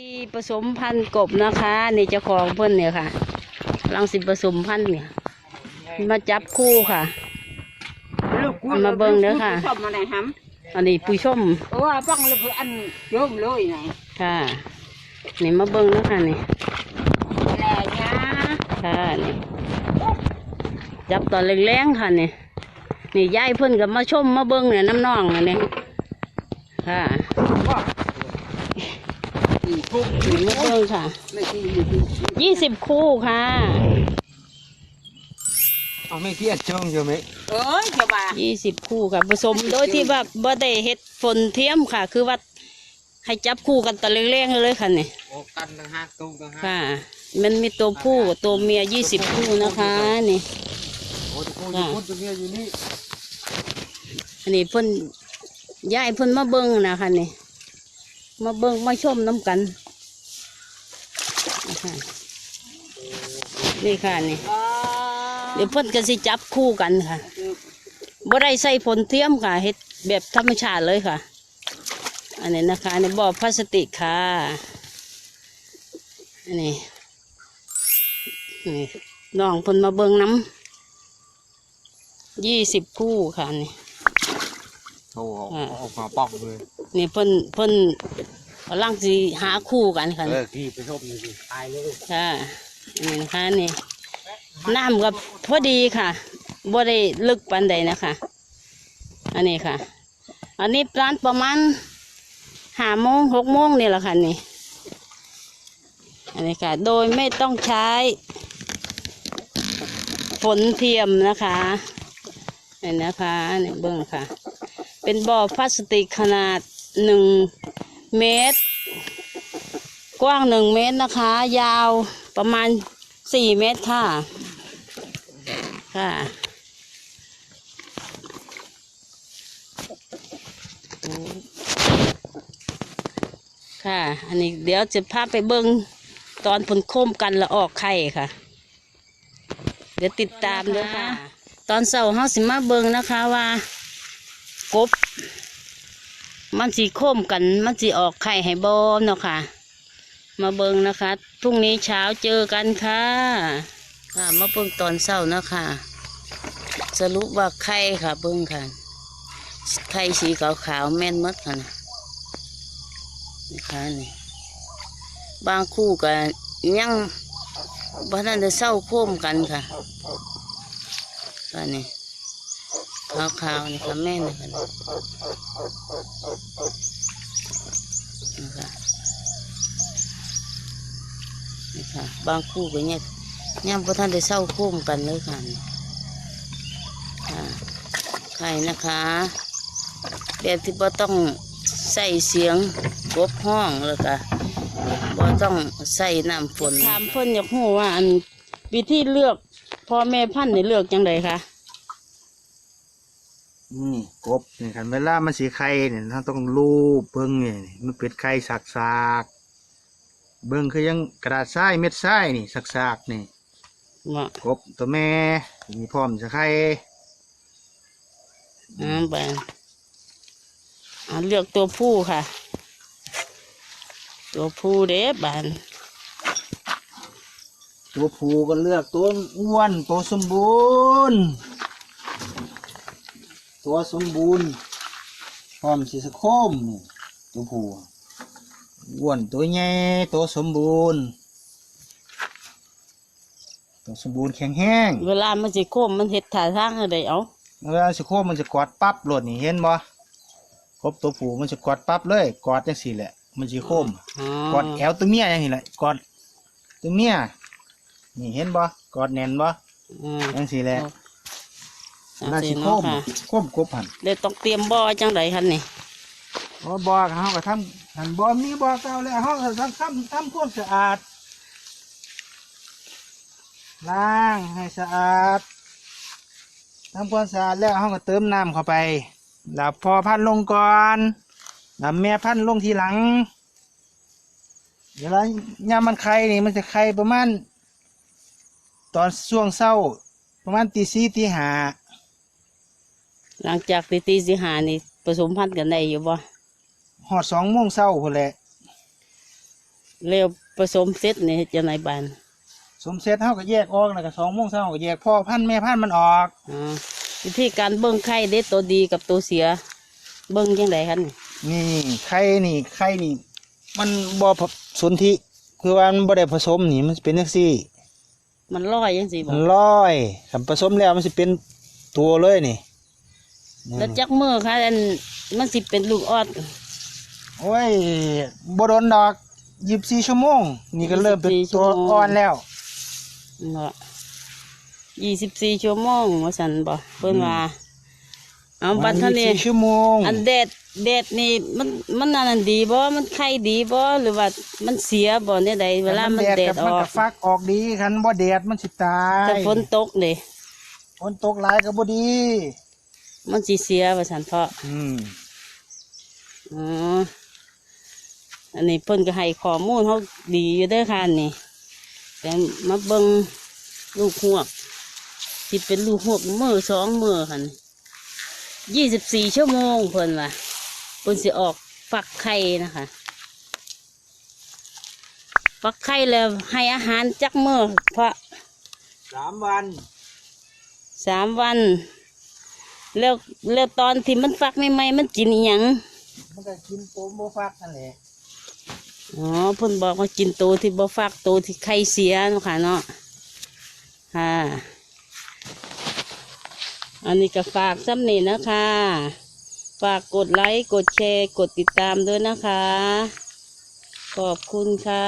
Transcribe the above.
ที่ผสมพันธุ์กบนะคะนี่เจ้าของเพิ่นเนี่ยค่ะกำลังสิผสมพันธุ์เนี่ยมาจับคู่ค่ะเอามาเบิ่งเด้อค่ะชอบมาไหนฮัมอันนี้ปุยชมเพราะว่าป้องเลยอันโยมเลยไงค่ะนี่มาเบิ้งนะคะนี่แหล่ยาค่ะนี่จับตอนแรงๆค่ะนี่นี่ยายเพิ่นกับมาชมมาเบิ้งเนี่ยน้ำน่องอันนี้ค่ะ อีกุ้งนี่มาเบิ้งค่ะไม่ที่อยู่ที่ยี่สิบคู่ค่ะเอาไม่เทียดช่องใช่ไหมเอ้ยจะว่ายี่สิบคู่ค่ะผสมโดยที่แบบบ่ได้เฮ็ดฝนเทียมค่ะ คือว่าให้จับคู่กันตะแรงๆเลยค่ะนี่โอ้กันต่างหากตรงต่างหากค่ะ มันมีตัวผู้กับตัวเมียยี่สิบคู่นะคะนี่โอ้ตะโกนอยู่คนตัวเนี้ยอยู่นี่อันนี้เพิ่นยายเพิ่นมาเบิ่งนะคะนี่ มาเบิ่งมาชมน้ำกันนะคะนี่ค่ะนี่อ๋อเดี๋ยวเพิ่นก็สิจับคู่กันค่ะบ่ได้ใส่ผลเทียมค่ะเฮ็ดแบบธรรมชาติเลยค่ะ อันนี้นะคะในบ่อพลาสติกค่ะอันนี้นี่น้องเพิ่นมาเบิ่งน้ำยี่สิบคู่ค่ะนี่ โอ้โหอ่าออกมาปอกเลยนี่เพิ่นเพิ่นกำลังสิหาคู่กันค่ะเออพี่ไปชมเลยสิตายเลยค่ะอันนี้นะคะนี่น้ำกับพอดีค่ะบ่ได้ลึกปานใดนะคะ อันนี้ค่ะ อันนี้ร้านประมาณห้าโมงหกโมงนี่แหละค่ะนี่อันนี้ค่ะ โดยไม่ต้องใช้ฝนเทียมนะคะนี่นะคะนี่เบิ้งค่ะ เป็นบ่อพลาสติกขนาดหนึ่งเมตร กว้างหนึ่งเมตรนะคะ ยาวประมาณสี่เมตรค่ะ ค่ะ ค่ะ อันนี้เดี๋ยวจะพาไปเบิ้งตอนผลโคมกันและออกไข่ค่ะ เดี๋ยวติดตามด้วยค่ะ ตอนเสาร์เฮาสิมาเบิ้งนะคะว่า กบ มันสีโคมกัน มันสีออกไข่ให้บอมเนาะค่ะ มาเบิ่งนะคะพรุ่งนี้เช้าเจอกันค่ะ ค่ะมาเบิ่งตอนเช้านะคะสรุปว่าไข่ค่ะ เบิ่งค่ะ ไข่สีขาวๆแม่นมดค่ะนะคะนี่บางคู่ก็ยังบ้านนั้นจะเศร้าโค้มกันค่ะค่ะนี่ ขาวๆนี่ค่ะแม่นค่ะนี่นะคะนี่ค่ะ บางคู่ก็เนี่ยย่ำพระท่านได้เศร้าโค้มกันเลยค่ะค่ะไข่นะคะ แบบที่บ่ต้องใส่เสียงกบห้องแล้วก็บ่ต้องใส่น้ำฝนถามเพิ่นอยากรู้ว่าอันวิธีเลือกพ่อแม่พันธุ์นี่เลือกจังไดคะ นี่กบนี่คันเวลามันสีไข่เนี่ยเราต้องรูปเบิ้งเนี่ยมันเป็นไข่สักสากๆเบิ้งคือยังกระดาษทรายเม็ดทรายนี่สักสากๆนี่เหมาะกบตัวแม่มีพร้อมจะไข่อ่าไปอ่าเลือกตัวผู้ค่ะ ตัวผู้เด้บานตัวผูก็เลือกตัวอ้วนตัวสมบูรณ์ ตัวสมบูรณ์พร้อมสีสะโคมนี่ตัวผูอ้วนตัวใหญ่ตัวสมบูรณ์ ตัวสมบูรณ์แข็งแห้งเวลามันสิโคมมันเห็ดถ่าทางอะไรเอาเวลาสะโคมมันจะกอดปั๊บโหลดนี่เห็นบ่ครบตัวผูมันจะกอดปั๊บเลย กอดจังสี่แหละ มันจะโคมอ๋อกอดแอวตัวเมียอย่างนี้แหละกอดตัวเมียนี่เห็นบ่กอดแน่นบ่อืมจังสี่แหละจัง น่าสิสิโคเนาะมค่ะโคมกบหันเดี๋ยวต้องเตรียมบ่อจังไดคันนี่บ่บ่เฮาก็ทำหันบ่มีบ่เก่าแล้วเฮาก็ทำทำทำความสะอาดล้างให้สะอาดทำความสะอาดแล้วเฮาก็เติมน้ำเข้าไปแล้วพอพันธุ์ลงก่อนแล้วแม่พันธุ์ลงทีหลังเวลายามมันไข่นี่มันจะไข่ประมาณ ตอนช่วงเช้า ประมาณตีสี่ตีห้า หลังจากตีตีสิหานี่ผสมพันธุ์กันได้อยู่บ่หอดสองโมงเช้าพอแหละเร็วผสมเสร็จนี่เฮ็ดจังไดบานสมเสร็จเฮาก็แยกออกแล้วก็สองโมงเช้าก็แยกพ่อพันธุ์แม่พันธุ์มันออกอ๋อวิธีการเบิ่งไข่เด็ดตัวดีกับตัวเสีย เบิ่งจังไดคันนี่ไข่นี่ไข่นี่ มันบ่ผสนธิคือว่ามันบ่ได้ผสมนี่มันสิเป็นจังซี่ มันลอยจังซี่บ่มันลอยคันผสมแล้วมันสิเป็นตัวเลยนี่นี่ แล้วจักมือค่ะอันมันสิเป็นลูกออดโอ้ยบ่โดนดอก24ชั่วโมง นี่ก็เริ่มเป็น24ชั่ตัววโมงอ่อนแล้วเนาะยี่สิบสี่ชั่วโมงว่าสันบ่เพิ่นว่าเอาบัดเท่านี้24ชั่วโมง อันแดดแดดนี่มันมันอันนั้นดีบ่ มันไข่ดีบ่ หรือว่ามันเสียบ่เนี่ยใดเวลา มันแดดกับอมันอกก็ฟักออกดีคันบ่แดดมันสิตายถ้าฝนตกนี่ฝนตกหลายก็บ่ดี มันสิเสียว่าสันเพาะอืมอ๋ออันนี้เพิ่นก็ให้ข้อมูลเขาดีอยู่เด้อค่ะนี่แต่มาเบิ่งลูกหวกที่เป็นลูกหวกมือสองมือค่ะยี่สิบสี่ชั่วโมงเพิ่นว่าเพิ่นสิออกฟักไข่นะคะฟักไข่แล้วให้อาหารจักมือเพราะสามวันสามวัน แล้วแล้วตอนที่มันฟักใหม่ๆมันกินอหยังมันก็กินโปมบ่ฟักนั่นแหละอ๋อเพิ่นบอกว่ากินตัวที่บ่ฟักตัวที่ไข่เสียเนาะค่ะเนาะค่ะ อันนี้ก็ฝากซ้ำนี่นะคะ ฝากกดไลค์กดแชร์กดติดตามด้วยนะคะ ขอบคุณค่ะ